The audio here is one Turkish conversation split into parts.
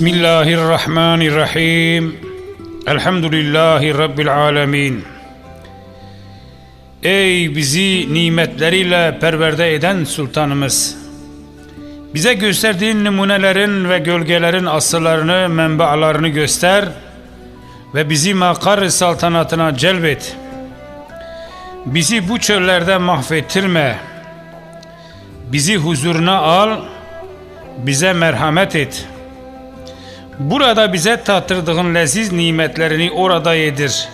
Bismillahirrahmanirrahim. Elhamdülillahi Rabbil alemin. Ey bizi nimetleriyle perverde eden sultanımız. Bize gösterdiğin numunelerin ve gölgelerin asıllarını, menbaalarını göster ve bizi makar saltanatına celbet. Bizi bu çöllerde mahvettirme. Bizi huzuruna al, bize merhamet et. Burada bize tattırdığın leziz nimetlerini orada yedir.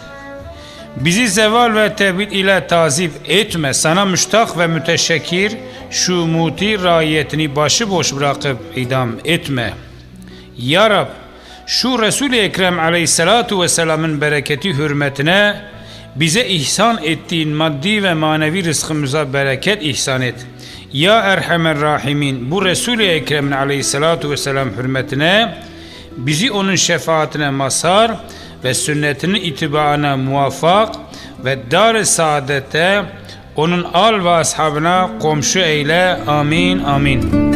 Bizi zeval ve tevhid ile tazip etme. Sana müştak ve müteşekkir şu muti raiyetini başıboş bırakıp idam etme. Ya Rab şu Resul-i Ekrem aleyhissalatu vesselamın bereketi hürmetine bize ihsan ettiğin maddi ve manevi rızkımıza bereket ihsan et. Ya Erhamer Rahimin bu Resul-i Ekrem'in aleyhissalatu vesselam hürmetine bizi onun şefaatine mazhar ve sünnetinin itibaına muvaffak ve dar-ı saadete onun al ve ashabına komşu eyle. Amin amin.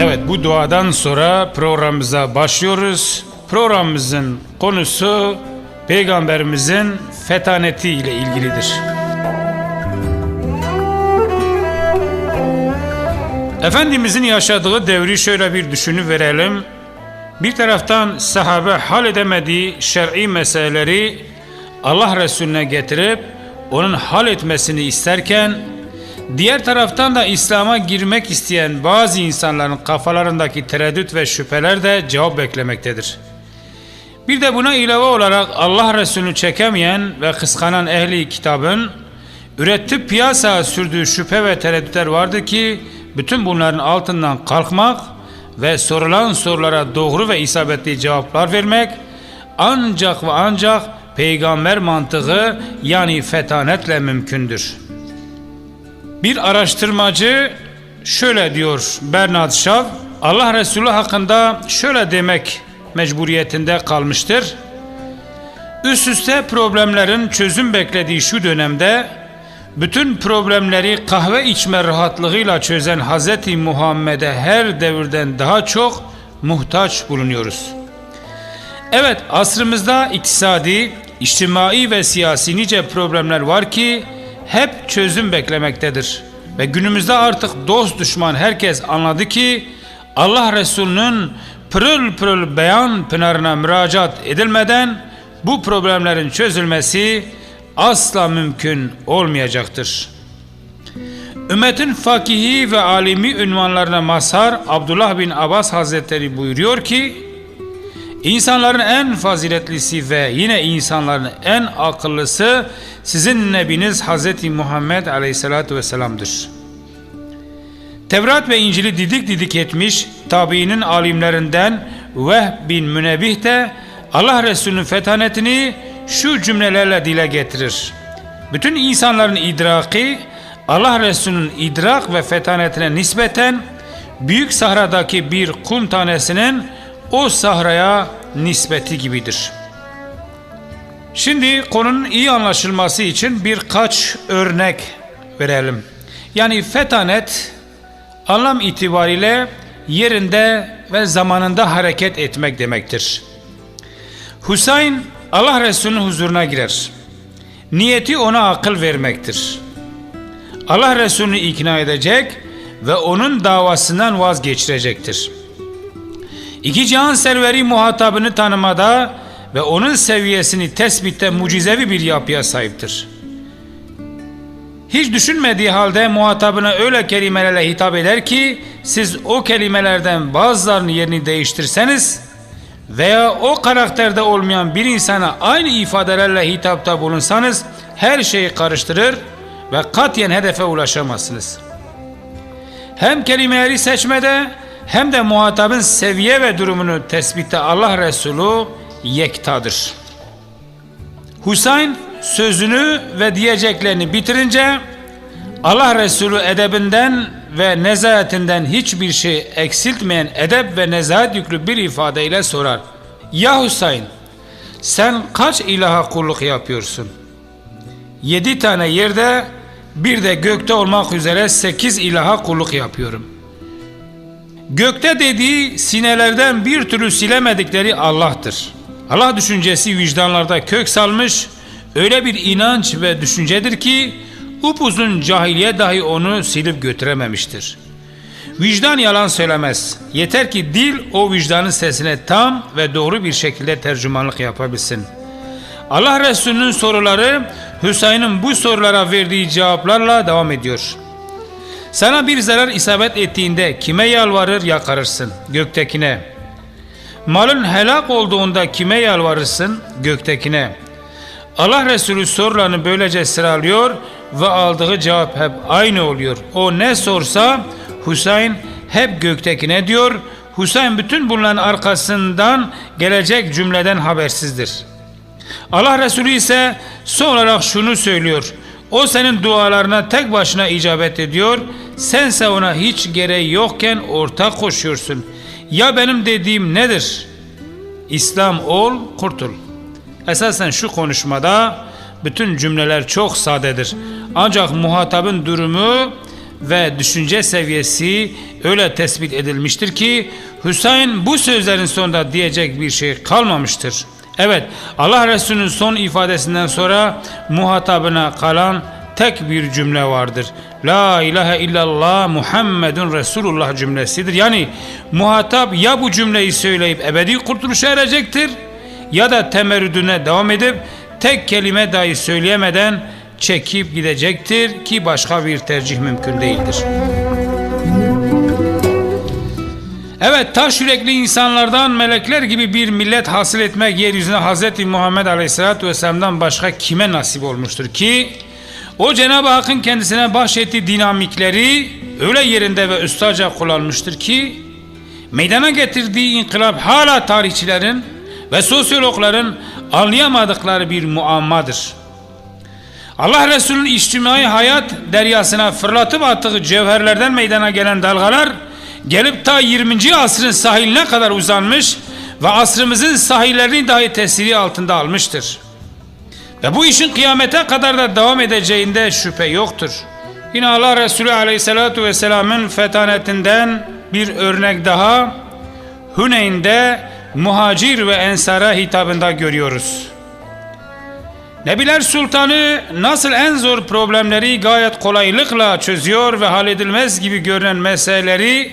Evet bu duadan sonra programımıza başlıyoruz. Programımızın konusu Peygamberimizin fetaneti ile ilgilidir. Efendimizin yaşadığı devri şöyle bir düşünü verelim. Bir taraftan sahabe hal edemediği şer'i meseleleri Allah Resulüne getirip onun hal etmesini isterken diğer taraftan da İslam'a girmek isteyen bazı insanların kafalarındaki tereddüt ve şüpheler de cevap beklemektedir. Bir de buna ilave olarak Allah Resulü'nü çekemeyen ve kıskanan ehli kitabın üretip piyasaya sürdüğü şüphe ve tereddütler vardı ki bütün bunların altından kalkmak ve sorulan sorulara doğru ve isabetli cevaplar vermek ancak ve ancak peygamber mantığı yani fetanetle mümkündür. Bir araştırmacı şöyle diyor Bernard Shaw, Allah Resulü hakkında şöyle demek mecburiyetinde kalmıştır. Üst üste problemlerin çözüm beklediği şu dönemde bütün problemleri kahve içme rahatlığıyla çözen Hz. Muhammed'e her devirden daha çok muhtaç bulunuyoruz. Evet asrımızda iktisadi, içtimai ve siyasi nice problemler var ki hep çözüm beklemektedir. Ve günümüzde artık dost düşman herkes anladı ki Allah Resulü'nün pırıl pırıl beyan pınarına müracaat edilmeden bu problemlerin çözülmesi asla mümkün olmayacaktır. Ümmetin fakihi ve alimi ünvanlarına mazhar Abdullah bin Abbas Hazretleri buyuruyor ki İnsanların en faziletlisi ve yine insanların en akıllısı sizin Nebiniz Hz. Muhammed Aleyhisselatü Vesselam'dır. Tevrat ve İncil'i didik didik etmiş tabiinin alimlerinden Vehb bin Münebih de Allah Resulü'nün fetanetini şu cümlelerle dile getirir. Bütün insanların idraki Allah Resulü'nün idrak ve fetanetine nispeten büyük sahradaki bir kum tanesinin o sahraya nispeti gibidir. Şimdi konunun iyi anlaşılması için birkaç örnek verelim. Yani fetanet anlam itibariyle yerinde ve zamanında hareket etmek demektir. Hüseyin Allah Resulü'nün huzuruna girer. Niyeti ona akıl vermektir. Allah Resulü'nü ikna edecek ve onun davasından vazgeçirecektir. İki cihan serveri muhatabını tanımada ve onun seviyesini tespitte mucizevi bir yapıya sahiptir. Hiç düşünmediği halde muhatabına öyle kelimelerle hitap eder ki siz o kelimelerden bazılarını yerini değiştirseniz veya o karakterde olmayan bir insana aynı ifadelerle hitapta bulunsanız her şeyi karıştırır ve katiyen hedefe ulaşamazsınız. Hem kelimeleri seçmede hem de muhatabın seviye ve durumunu tespitte Allah Resulü yektadır. Hüseyin sözünü ve diyeceklerini bitirince Allah Resulü edebinden ve nezahetinden hiçbir şey eksiltmeyen edep ve nezahet yüklü bir ifadeyle sorar. Ya Hüseyin sen kaç ilaha kulluk yapıyorsun? Yedi tane yerde bir de gökte olmak üzere sekiz ilaha kulluk yapıyorum. Gökte dediği sinelerden bir türlü silemedikleri Allah'tır. Allah düşüncesi vicdanlarda kök salmış, öyle bir inanç ve düşüncedir ki upuzun cahiliye dahi onu silip götürememiştir. Vicdan yalan söylemez. Yeter ki dil o vicdanın sesine tam ve doğru bir şekilde tercümanlık yapabilsin. Allah Resulü'nün soruları Hüseyin'in bu sorulara verdiği cevaplarla devam ediyor. Sana bir zarar isabet ettiğinde kime yalvarır yakarırsın? Göktekine. Malın helak olduğunda kime yalvarırsın? Göktekine. Allah Resulü sorularını böylece sıralıyor ve aldığı cevap hep aynı oluyor. O ne sorsa Hüseyin hep göktekine diyor. Hüseyin bütün bunların arkasından gelecek cümleden habersizdir. Allah Resulü ise son olarak şunu söylüyor. O senin dualarına tek başına icabet ediyor. Sense ona hiç gereği yokken ortak koşuyorsun. Ya benim dediğim nedir? İslam ol, kurtul. Esasen şu konuşmada bütün cümleler çok sadedir. Ancak muhatabın durumu ve düşünce seviyesi öyle tespit edilmiştir ki Hüseyin bu sözlerin sonunda diyecek bir şey kalmamıştır. Evet Allah Resulü'nün son ifadesinden sonra muhatabına kalan tek bir cümle vardır. La ilahe illallah Muhammedun Resulullah cümlesidir. Yani muhatap ya bu cümleyi söyleyip ebedi kurtuluşa erecektir ya da temerrüdüne devam edip tek kelime dahi söyleyemeden çekip gidecektir ki başka bir tercih mümkün değildir. Evet taş yürekli insanlardan melekler gibi bir millet hasıl etmek yeryüzüne Hz. Muhammed Aleyhisselatü Vesselam'dan başka kime nasip olmuştur ki o Cenab-ı Hakk'ın kendisine bahşettiği dinamikleri öyle yerinde ve ustaca kullanmıştır ki meydana getirdiği inkılap hala tarihçilerin ve sosyologların anlayamadıkları bir muammadır. Allah Resulü'nün içtimai hayat deryasına fırlatıp attığı cevherlerden meydana gelen dalgalar gelip ta 20. asrın sahiline kadar uzanmış ve asrımızın sahillerini dahi tesiri altında almıştır. Ve bu işin kıyamete kadar da devam edeceğinde şüphe yoktur. Yine Allah Resulü Aleyhisselatü Vesselam'ın fetanetinden bir örnek daha Hüneyn'de muhacir ve ensara hitabında görüyoruz. Nebiler Sultanı nasıl en zor problemleri gayet kolaylıkla çözüyor ve halledilmez gibi görünen meseleleri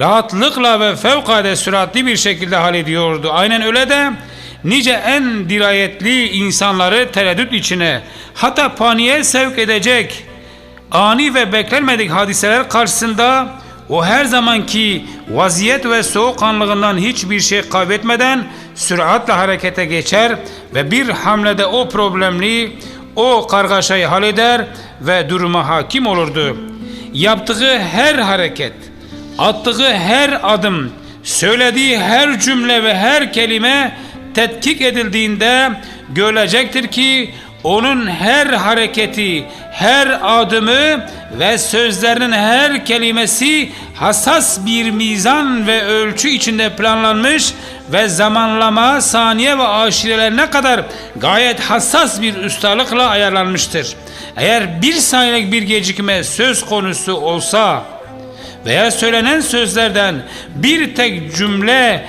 rahatlıkla ve fevkalade süratli bir şekilde hallediyordu. Aynen öyle de nice en dirayetli insanları tereddüt içine hatta paniğe sevk edecek ani ve beklenmedik hadiseler karşısında o her zamanki vaziyet ve soğukkanlığından hiçbir şey kaybetmeden süratle harekete geçer ve bir hamlede o problemli, o kargaşayı halleder ve duruma hakim olurdu. Yaptığı her hareket, attığı her adım, söylediği her cümle ve her kelime tetkik edildiğinde görülecektir ki onun her hareketi, her adımı ve sözlerinin her kelimesi hassas bir mizan ve ölçü içinde planlanmış ve zamanlama, saniye ve aşirelerine kadar gayet hassas bir ustalıkla ayarlanmıştır. Eğer bir saniyelik bir gecikme söz konusu olsa veya söylenen sözlerden bir tek cümle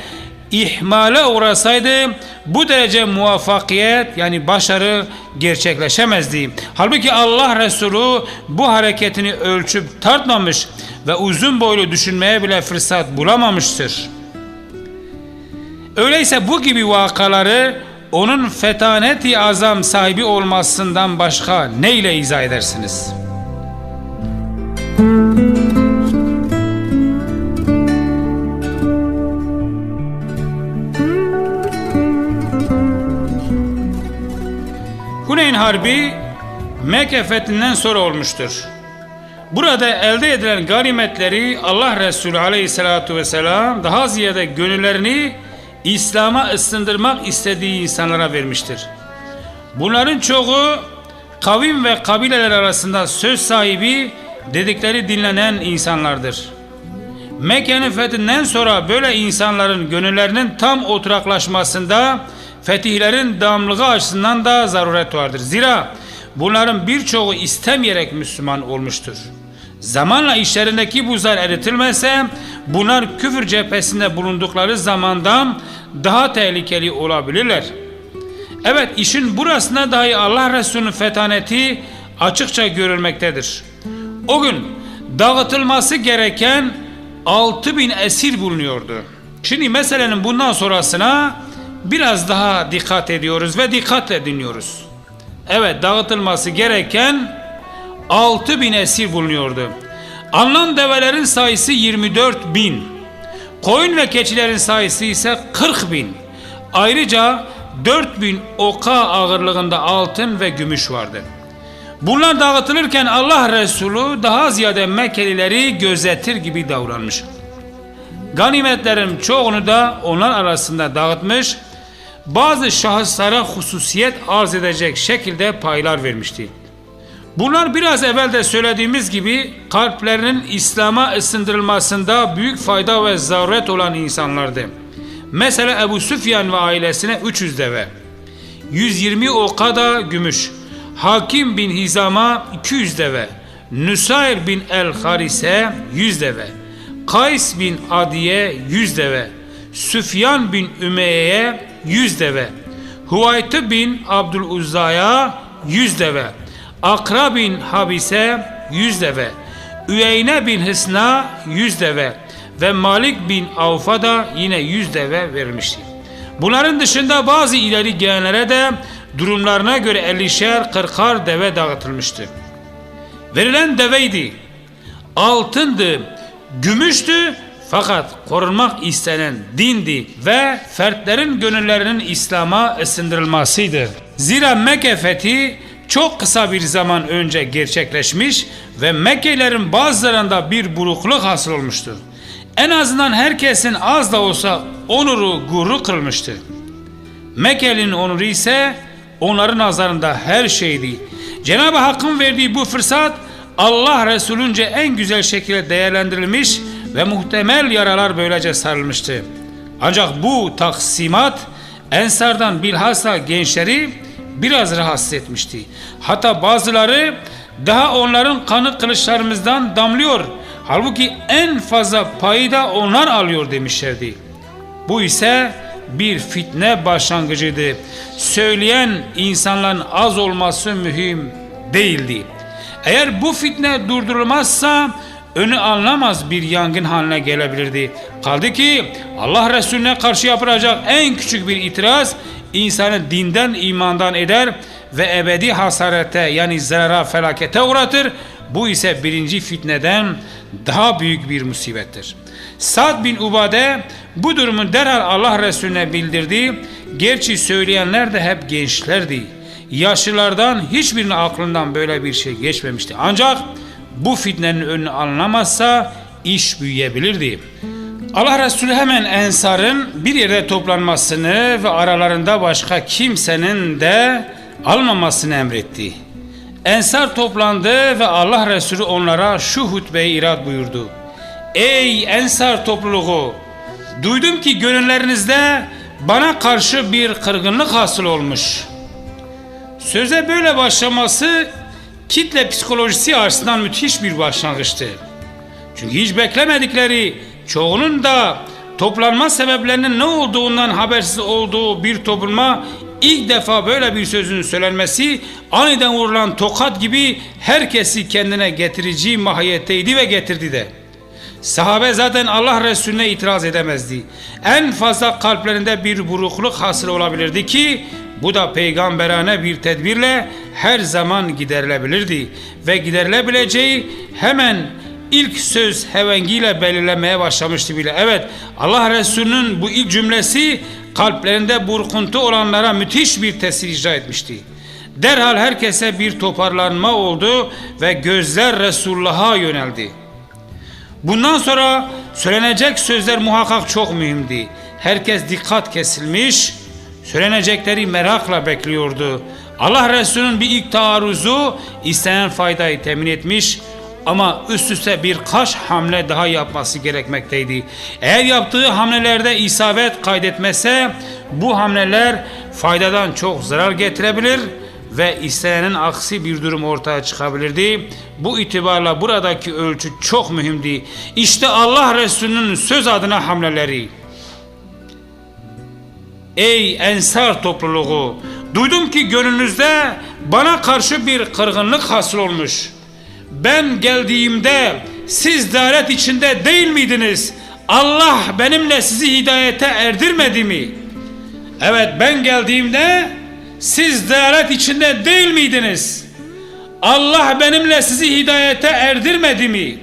ihmale uğrasaydı bu derece muvaffakiyet yani başarı gerçekleşemezdi. Halbuki Allah Resulü bu hareketini ölçüp tartmamış ve uzun boylu düşünmeye bile fırsat bulamamıştır. Öyleyse bu gibi vakaları onun fetaneti azam sahibi olmasından başka ne ile izah edersiniz?'' Huneyn Harbi Mekke fethinden sonra olmuştur. Burada elde edilen ganimetleri Allah Resulü Aleyhisselatü Vesselam daha ziyade gönüllerini İslam'a ısındırmak istediği insanlara vermiştir. Bunların çoğu kavim ve kabileler arasında söz sahibi dedikleri dinlenen insanlardır. Mekke'nin fethinden sonra böyle insanların gönüllerinin tam oturaklaşmasında fetihlerin devamlılığı açısından da zaruret vardır. Zira bunların birçoğu istemeyerek Müslüman olmuştur. Zamanla işlerindeki buzlar eritilmese bunlar küfür cephesinde bulundukları zamandan daha tehlikeli olabilirler. Evet işin burasında dahi Allah Resulü'nün fetaneti açıkça görülmektedir. O gün dağıtılması gereken 6000 esir bulunuyordu. Şimdi meselenin bundan sonrasına biraz daha dikkat ediyoruz ve dikkatle dinliyoruz. Evet dağıtılması gereken 6000 esir bulunuyordu. Alınan develerin sayısı 24 bin. Koyun ve keçilerin sayısı ise 40 bin. Ayrıca 4 bin oka ağırlığında altın ve gümüş vardı. Bunlar dağıtılırken Allah Resulü daha ziyade Mekkelileri gözetir gibi davranmış. Ganimetlerin çoğunu da onlar arasında dağıtmış, bazı şahıslara hususiyet arz edecek şekilde paylar vermişti. Bunlar biraz evvel de söylediğimiz gibi kalplerinin İslam'a ısındırılmasında büyük fayda ve zaruret olan insanlardı. Mesela Ebu Süfyan ve ailesine 300 deve, 120 oka da gümüş, Hakim bin Hizam'a 200 deve, Nusayr bin El Harise 100 deve, Kays bin Adiye 100 deve, Süfyan bin Ümeyye'ye 100 deve, Huvaytı bin Abdüluzza'ya 100 deve, Akra bin Habise 100 deve, Üyeyne bin Hısna 100 deve ve Malik bin Avf'a da yine 100 deve verilmişti. Bunların dışında bazı ileri gelenlere de durumlarına göre 50'şer 40'ar deve dağıtılmıştı. Verilen deveydi, altındı, gümüştü fakat korunmak istenen dindi ve fertlerin gönüllerinin İslam'a ısındırılmasıydı. Zira Mekke fethi çok kısa bir zaman önce gerçekleşmiş ve Mekkelilerin bazılarında bir burukluk hasıl olmuştu. En azından herkesin az da olsa onuru, gururu kırılmıştı. Mekke'nin onuru ise onların nazarında her şeydi. Cenab-ı Hakk'ın verdiği bu fırsat Allah Resulünce en güzel şekilde değerlendirilmiş ve muhtemel yaralar böylece sarılmıştı. Ancak bu taksimat Ensardan bilhassa gençleri biraz rahatsız etmişti. Hatta bazıları daha onların kanı kılıçlarımızdan damlıyor. Halbuki en fazla payı da onlar alıyor demişlerdi. Bu ise bir fitne başlangıcıydı. Söyleyen insanların az olması mühim değildi. Eğer bu fitne durdurulmazsa önü alınamaz bir yangın haline gelebilirdi. Kaldı ki Allah Resulüne karşı yapılacak en küçük bir itiraz insanı dinden imandan eder ve ebedi hasarete yani zarara felakete uğratır. Bu ise birinci fitneden daha büyük bir musibettir. Sad bin Ubade bu durumu derhal Allah Resulüne bildirdi. Gerçi söyleyenler de hep gençlerdi. Yaşlılardan hiçbirinin aklından böyle bir şey geçmemişti. Ancak bu fitnenin önü alınamazsa iş büyüyebilirdi. Allah Resulü hemen ensarın bir yere toplanmasını ve aralarında başka kimsenin de almamasını emretti. Ensar toplandı ve Allah Resulü onlara şu hutbeyi irad buyurdu. Ey Ensar topluluğu! Duydum ki gönüllerinizde bana karşı bir kırgınlık hasıl olmuş. Söze böyle başlaması kitle psikolojisi açısından müthiş bir başlangıçtı. Çünkü hiç beklemedikleri çoğunun da toplanma sebeplerinin ne olduğundan habersiz olduğu bir topluma ilk defa böyle bir sözün söylenmesi aniden vurulan tokat gibi herkesi kendine getirici mahiyetteydi ve getirdi de. Sahabe zaten Allah Resulüne itiraz edemezdi. En fazla kalplerinde bir burukluk hasıl olabilirdi ki bu da peygamberane bir tedbirle her zaman giderilebilirdi ve giderilebileceği hemen ilk söz hevengiyle belirlemeye başlamıştı bile. Evet Allah Resulü'nün bu ilk cümlesi kalplerinde burkuntu olanlara müthiş bir tesir icra etmişti. Derhal herkese bir toparlanma oldu ve gözler Resulullah'a yöneldi. Bundan sonra söylenecek sözler muhakkak çok mühimdi. Herkes dikkat kesilmiş, söylenecekleri merakla bekliyordu. Allah Resulü'nün bir ilk taarruzu istenen faydayı temin etmiş ama üst üste birkaç hamle daha yapması gerekmekteydi. Eğer yaptığı hamlelerde isabet kaydetmese bu hamleler faydadan çok zarar getirebilir ve istenenin aksi bir durum ortaya çıkabilirdi. Bu itibarla buradaki ölçü çok mühimdi. İşte Allah Resulü'nün söz adına hamleleri. Ey Ensar topluluğu! Duydum ki gönlünüzde bana karşı bir kırgınlık hasıl olmuş. Ben geldiğimde siz davet içinde değil miydiniz? Allah benimle sizi hidayete erdirmedi mi? Evet ben geldiğimde siz davet içinde değil miydiniz? Allah benimle sizi hidayete erdirmedi mi?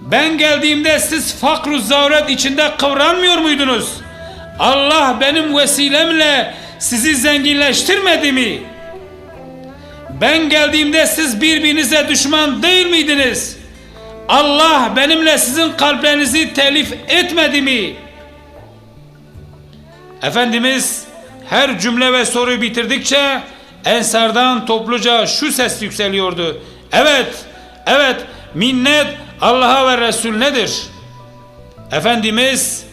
Ben geldiğimde siz fakru zavret içinde kıvranmıyor muydunuz? Allah benim vesilemle sizi zenginleştirmedi mi? Ben geldiğimde siz birbirinize düşman değil miydiniz? Allah benimle sizin kalplerinizi telif etmedi mi? Efendimiz her cümle ve soruyu bitirdikçe Ensardan topluca şu ses yükseliyordu. Evet, evet minnet Allah'a ve Resulünedir. Efendimiz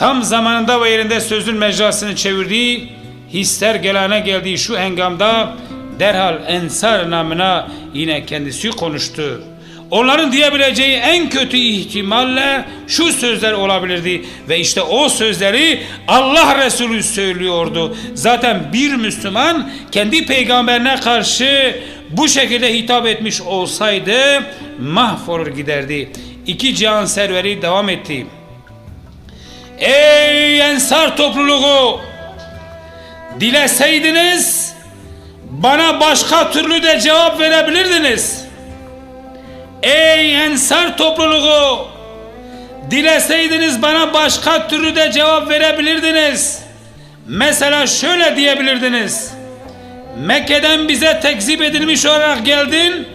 tam zamanında ve yerinde sözün mecrasını çevirdiği, hisler gelene geldiği şu engamda derhal Ensar namına yine kendisi konuştu. Onların diyebileceği en kötü ihtimalle şu sözler olabilirdi ve işte o sözleri Allah Resulü söylüyordu. Zaten bir Müslüman kendi peygamberine karşı bu şekilde hitap etmiş olsaydı mahvolur giderdi. İki cihan serveri devam etti. Ey ensar topluluğu! Dileseydiniz bana başka türlü de cevap verebilirdiniz. Ey ensar topluluğu! Dileseydiniz bana başka türlü de cevap verebilirdiniz. Mesela şöyle diyebilirdiniz. Mekke'den bize tekzip edilmiş olarak geldin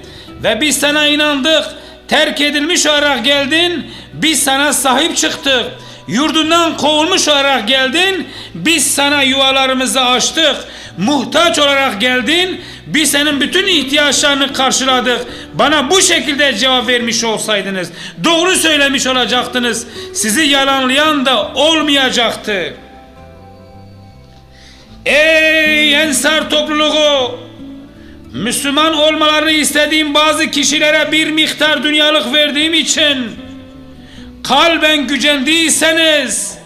ve biz sana inandık. Terk edilmiş olarak geldin, biz sana sahip çıktık. Yurdundan kovulmuş olarak geldin, biz sana yuvalarımızı açtık. Muhtaç olarak geldin, biz senin bütün ihtiyaçlarını karşıladık. Bana bu şekilde cevap vermiş olsaydınız, doğru söylemiş olacaktınız. Sizi yalanlayan da olmayacaktı. Ey Ensar topluluğu! Müslüman olmalarını istediğim bazı kişilere bir miktar dünyalık verdiğim için kalben gücendiyseniz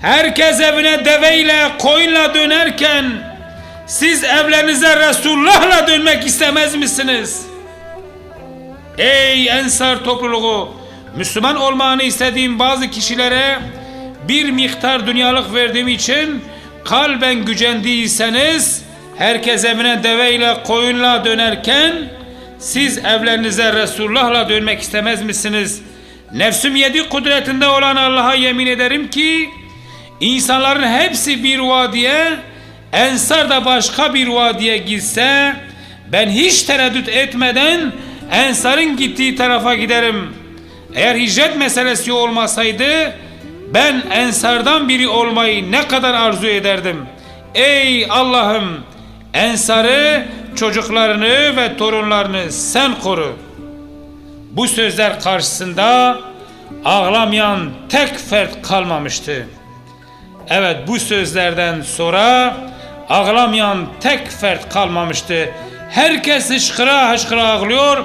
herkes evine deveyle koyunla dönerken siz evlerinize Resulullah'la dönmek istemez misiniz? Ey Ensar topluluğu Müslüman olmanı istediğim bazı kişilere bir miktar dünyalık verdiğim için kalben gücendiyseniz herkes evine deveyle koyunla dönerken siz evlerinize Resulullah'la dönmek istemez misiniz? Nefsim yedi kudretinde olan Allah'a yemin ederim ki insanların hepsi bir vadiye Ensar da başka bir vadiye gitse ben hiç tereddüt etmeden Ensar'ın gittiği tarafa giderim. Eğer hicret meselesi olmasaydı ben Ensar'dan biri olmayı ne kadar arzu ederdim. Ey Allah'ım Ensar'ı, çocuklarını ve torunlarını sen koru. Bu sözler karşısında ağlamayan tek fert kalmamıştı. Evet bu sözlerden sonra ağlamayan tek fert kalmamıştı. Herkes hışkıra hışkıra ağlıyor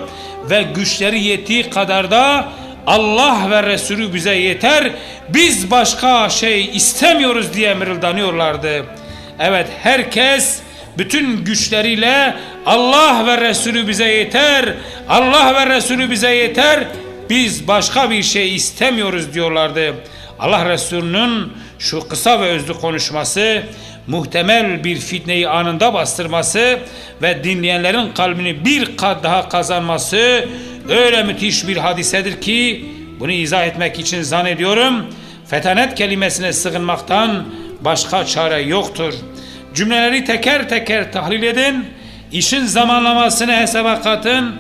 ve güçleri yettiği kadar da Allah ve Resulü bize yeter, biz başka şey istemiyoruz diye mırıldanıyorlardı. Evet herkes bütün güçleriyle Allah ve Resulü bize yeter, Allah ve Resulü bize yeter, biz başka bir şey istemiyoruz diyorlardı. Allah Resulü'nün şu kısa ve özlü konuşması, muhtemel bir fitneyi anında bastırması ve dinleyenlerin kalbini bir kat daha kazanması öyle müthiş bir hadisedir ki bunu izah etmek için zannediyorum fetanet kelimesine sığınmaktan başka çare yoktur. Cümleleri teker teker tahlil edin, işin zamanlamasını hesaba katın.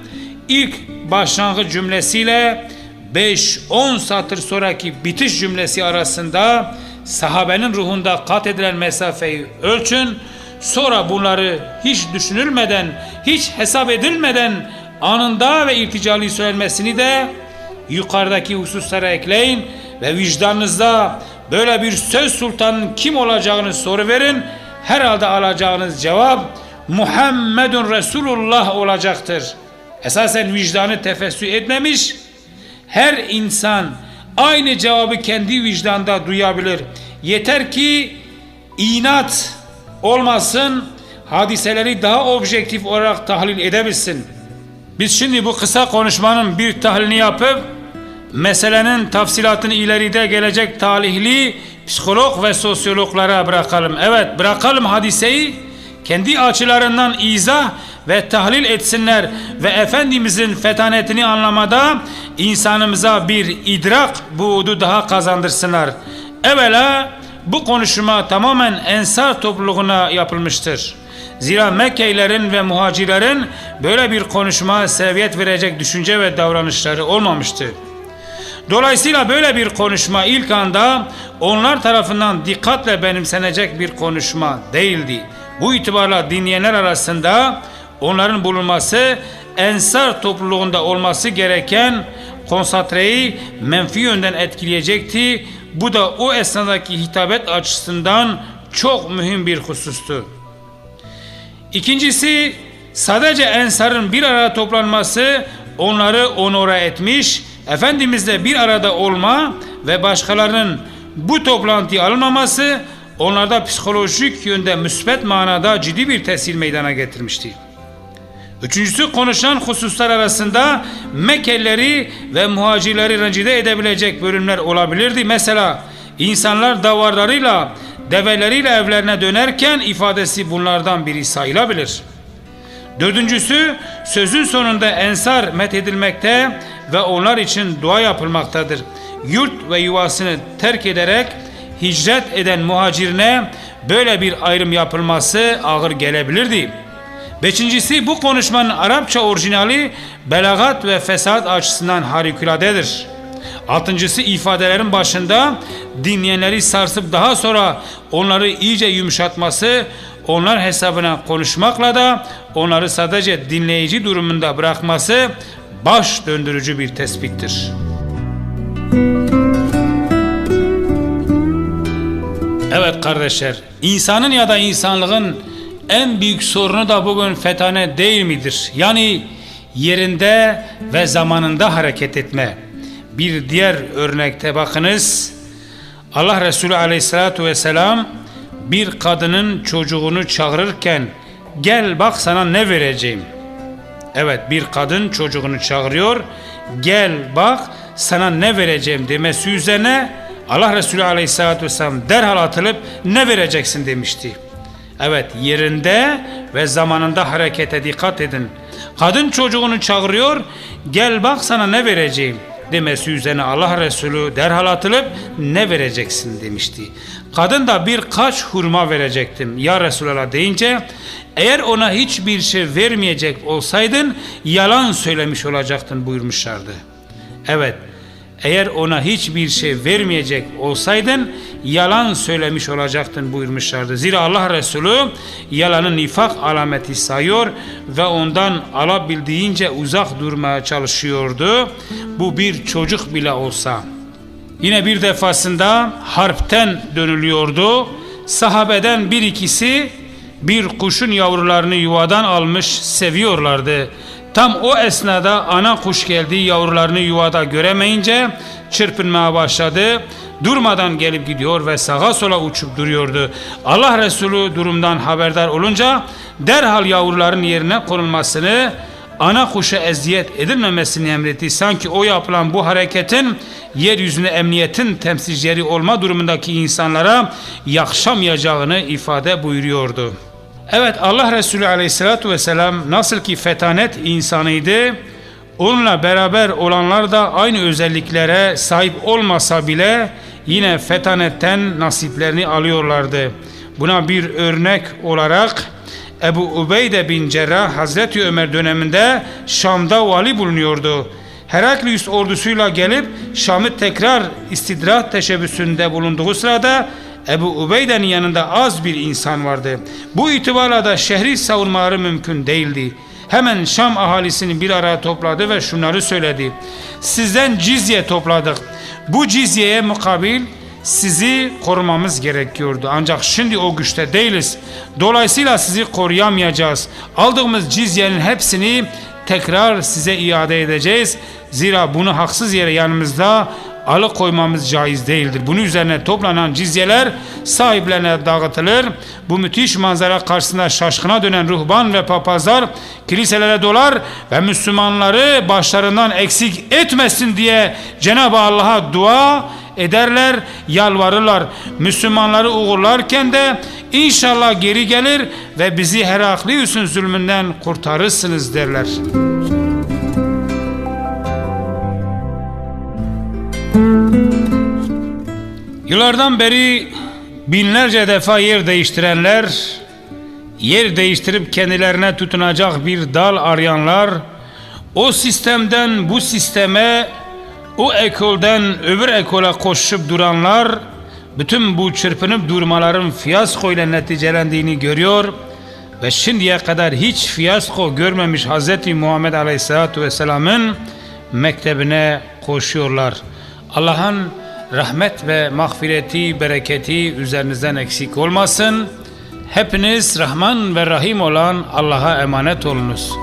İlk başlangıç cümlesiyle 5-10 satır sonraki bitiş cümlesi arasında sahabenin ruhunda kat edilen mesafeyi ölçün. Sonra bunları hiç düşünülmeden, hiç hesap edilmeden anında ve irticali söylenmesini de yukarıdaki hususlara ekleyin ve vicdanınızda böyle bir söz sultanın kim olacağını soru verin. Herhalde alacağınız cevap Muhammedun Resulullah olacaktır. Esasen vicdanı tefessü etmemiş, her insan aynı cevabı kendi vicdanda duyabilir. Yeter ki inat olmasın, hadiseleri daha objektif olarak tahlil edebilsin. Biz şimdi bu kısa konuşmanın bir tahlilini yapıp meselenin tafsilatını ileride gelecek talihli psikolog ve sosyologlara bırakalım. Evet bırakalım hadiseyi kendi açılarından izah ve tahlil etsinler ve Efendimizin fetanetini anlamada insanımıza bir idrak buğdu daha kazandırsınlar. Evvela bu konuşma tamamen ensar topluluğuna yapılmıştır. Zira Mekkelilerin ve muhacirlerin böyle bir konuşma seviyet verecek düşünce ve davranışları olmamıştı. Dolayısıyla böyle bir konuşma ilk anda onlar tarafından dikkatle benimsenecek bir konuşma değildi. Bu itibarla dinleyenler arasında onların bulunması ensar topluluğunda olması gereken konsantreyi menfi yönden etkileyecekti. Bu da o esnadaki hitabet açısından çok mühim bir husustu. İkincisi sadece ensarın bir arada toplanması onları onora etmiş, Efendimizle bir arada olma ve başkalarının bu toplantıyı almaması onlarda psikolojik yönde müsbet manada ciddi bir tesir meydana getirmişti. Üçüncüsü konuşulan hususlar arasında Mekkelileri ve muhacirleri rencide edebilecek bölümler olabilirdi. Mesela insanlar davarlarıyla, develeriyle evlerine dönerken ifadesi bunlardan biri sayılabilir. Dördüncüsü sözün sonunda ensar methedilmekte ve onlar için dua yapılmaktadır. Yurt ve yuvasını terk ederek hicret eden muhacirine böyle bir ayrım yapılması ağır gelebilirdi. Beşincisi bu konuşmanın Arapça orijinali belagat ve fesat açısından harikuladedir. Altıncısı ifadelerin başında dinleyenleri sarsıp daha sonra onları iyice yumuşatması, onlar hesabına konuşmakla da onları sadece dinleyici durumunda bırakması baş döndürücü bir tespittir. Evet kardeşler, insanın ya da insanlığın en büyük sorunu da bugün fetane değil midir? Yani yerinde ve zamanında hareket etme. Bir diğer örnekte bakınız. Allah Resulü aleyhissalatu vesselam bir kadının çocuğunu çağırırken gel bak sana ne vereceğim. Evet bir kadın çocuğunu çağırıyor. Gel bak sana ne vereceğim demesi üzerine Allah Resulü aleyhissalatü vesselam derhal atılıp ne vereceksin demişti. Evet yerinde ve zamanında harekete dikkat edin. Kadın çocuğunu çağırıyor. Gel bak sana ne vereceğim demesi üzerine Allah Resulü derhal atılıp ne vereceksin demişti. Kadın da birkaç hurma verecektim ya Resulallah deyince eğer ona hiçbir şey vermeyecek olsaydın yalan söylemiş olacaktın buyurmuşlardı. Evet eğer ona hiçbir şey vermeyecek olsaydın yalan söylemiş olacaktın buyurmuşlardı. Zira Allah Resulü yalanın nifak alameti sayıyor ve ondan alabildiğince uzak durmaya çalışıyordu. Bu bir çocuk bile olsa. Yine bir defasında harpten dönülüyordu. Sahabeden bir ikisi bir kuşun yavrularını yuvadan almış seviyorlardı. Tam o esnada ana kuş geldi yavrularını yuvada göremeyince çırpınmaya başladı. Durmadan gelip gidiyor ve sağa sola uçup duruyordu. Allah Resulü durumdan haberdar olunca derhal yavruların yerine konulmasını ana kuşa eziyet edilmemesini emretti. Sanki o yapılan bu hareketin yeryüzüne emniyetin temsilcileri olma durumundaki insanlara yakışamayacağını ifade buyuruyordu. Evet Allah Resulü aleyhissalatü vesselam nasıl ki fetanet insanıydı, onunla beraber olanlar da aynı özelliklere sahip olmasa bile yine fetanetten nasiplerini alıyorlardı. Buna bir örnek olarak Ebu Ubeyde bin Cerrah Hazreti Ömer döneminde Şam'da vali bulunuyordu. Heraklius ordusuyla gelip Şam'ı tekrar istidrak teşebbüsünde bulunduğu sırada Ebu Ubeyde'nin yanında az bir insan vardı. Bu itibarla da şehri savunmaları mümkün değildi. Hemen Şam ahalisini bir araya topladı ve şunları söyledi. Sizden cizye topladık. Bu cizyeye mukabil sizi korumamız gerekiyordu. Ancak şimdi o güçte değiliz. Dolayısıyla sizi koruyamayacağız. Aldığımız cizyenin hepsini tekrar size iade edeceğiz. Zira bunu haksız yere yanımızda alıkoymamız caiz değildir. Bunun üzerine toplanan cizyeler sahiplerine dağıtılır. Bu müthiş manzara karşısında şaşkına dönen ruhban ve papazlar kiliselere dolar ve Müslümanları başlarından eksik etmesin diye Cenab-ı Allah'a dua ederler, yalvarırlar. Müslümanları uğurlarken de inşallah geri gelir ve bizi Heraklius'un zulmünden kurtarırsınız derler. Yıllardan beri binlerce defa yer değiştirenler, yer değiştirip kendilerine tutunacak bir dal arayanlar, o sistemden bu sisteme, o ekolden öbür ekola koşup duranlar, bütün bu çırpınıp durmaların fiyasko ile neticelendiğini görüyor ve şimdiye kadar hiç fiyasko görmemiş Hz. Muhammed Aleyhisselatü Vesselam'ın mektebine koşuyorlar. Allah'ın rahmet ve mağfireti, bereketi üzerinizden eksik olmasın. Hepiniz Rahman ve Rahim olan Allah'a emanet olunuz.